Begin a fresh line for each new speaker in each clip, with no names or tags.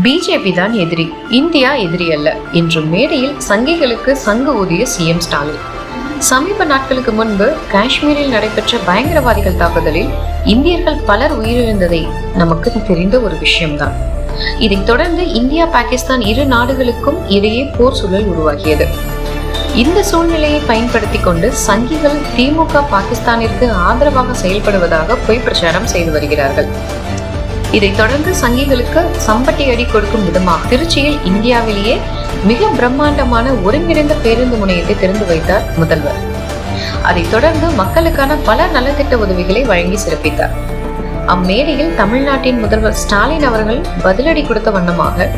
BJP தான் எதிரி India எதிரி அல்ல என்று மேடையில் சங்கிகளுக்கு சங்கு ஊதிய சிஎம் ஸ்டாலின். சமீப நாட்களுக்கு முன்பு காஷ்மீரில் நடைபெற்ற பயங்கரவாதிகள் தாக்குதலில் இந்தியர்கள் பலர் உயிரிழந்ததை நமக்கு தெரிந்த ஒரு விஷயம்தான். இதைத் தொடர்ந்து இந்தியா பாகிஸ்தான் இரு நாடுகளுக்கும் இடையே போர் சூழல் உருவாகியது. இந்த சூழ்நிலையை பயன்படுத்தி கொண்டு சங்கிகள் திமுக பாகிஸ்தானிற்கு ஆதரவாக செயல்படுவதாக பொய் பிரச்சாரம் செய்து வருகிறார்கள். இதைத் தொடர்ந்து சங்கிகளுக்கு சம்பட்டி அடி கொடுக்கும் விதமாக திருச்சியில் இந்தியாவிலேயே மிக பிரம்மாண்டமான ஒருங்கிணைந்த பேருந்து முனையத்தை திறந்து வைத்தார் முதல்வர். அதைத் தொடர்ந்து மக்களுக்கான பல நலத்திட்ட உதவிகளை வழங்கி சிறப்பித்தார். அம்மேடையில் தமிழ்நாட்டின் முதல்வர் ஸ்டாலின் அவர்கள் பதிலடி கொடுத்த வண்ணமாக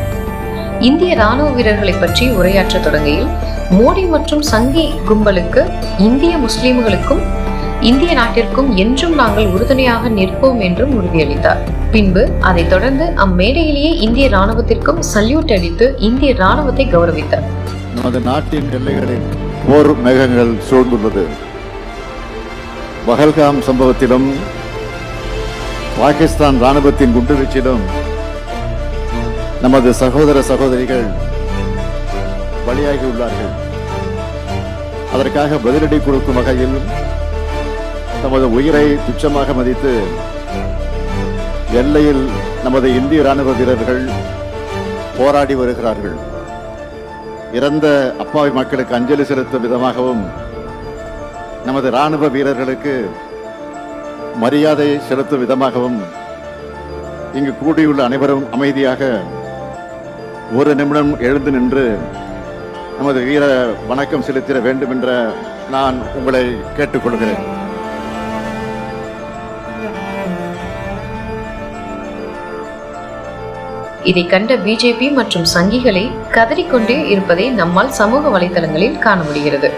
இந்திய ராணுவ வீரர்களை பற்றி உரையாற்ற தொடங்கையில் மோடி மற்றும் சங்கி கும்பலுக்கு இந்திய முஸ்லிம்களுக்கும் இந்திய நாட்டிற்கும் என்றும் நாங்கள் உறுதுணையாக நிற்போம் என்றும் உறுதியளித்தார். பின்பு அதைத் தொடர்ந்து அம்மேடையிலேயே இந்திய ராணுவத்திற்கும் சல்யூட் அளித்து இந்திய ராணுவத்தை கௌரவித்தார்.
நமது நாட்டின் எல்லைகளில் போர் மேகங்கள் சூழ்ந்துள்ளது. பஹல்காம் சம்பவத்திலும் பாகிஸ்தான் ராணுவத்தின் குண்டுவீச்சிலும் நமது சகோதர சகோதரிகள் பலியாகியுள்ளார்கள். அதற்காக பதிலடி கொடுக்கும் வகையில் நமது உயிரை துச்சமாக மதித்து எல்லையில் நமது இந்திய ராணுவ வீரர்கள் போராடி வருகிறார்கள். இறந்த அப்பாவி மக்களுக்கு அஞ்சலி செலுத்தும் விதமாகவும் நமது ராணுவ வீரர்களுக்கு மரியாதை செலுத்தும் விதமாகவும் இங்கு கூடியுள்ள அனைவரும் அமைதியாக ஒரு நிமிடம் எழுந்து நின்று நமது வீர வணக்கம் செலுத்திட வேண்டும் என்ற நான் உங்களை கேட்டுக்கொள்கிறேன்.
இதை கண்ட பிஜேபி மற்றும் சங்கிகளை கதறிக்கொண்டே இருப்பதை நம்மால் சமூக வலைதளங்களில் காண முடிகிறது.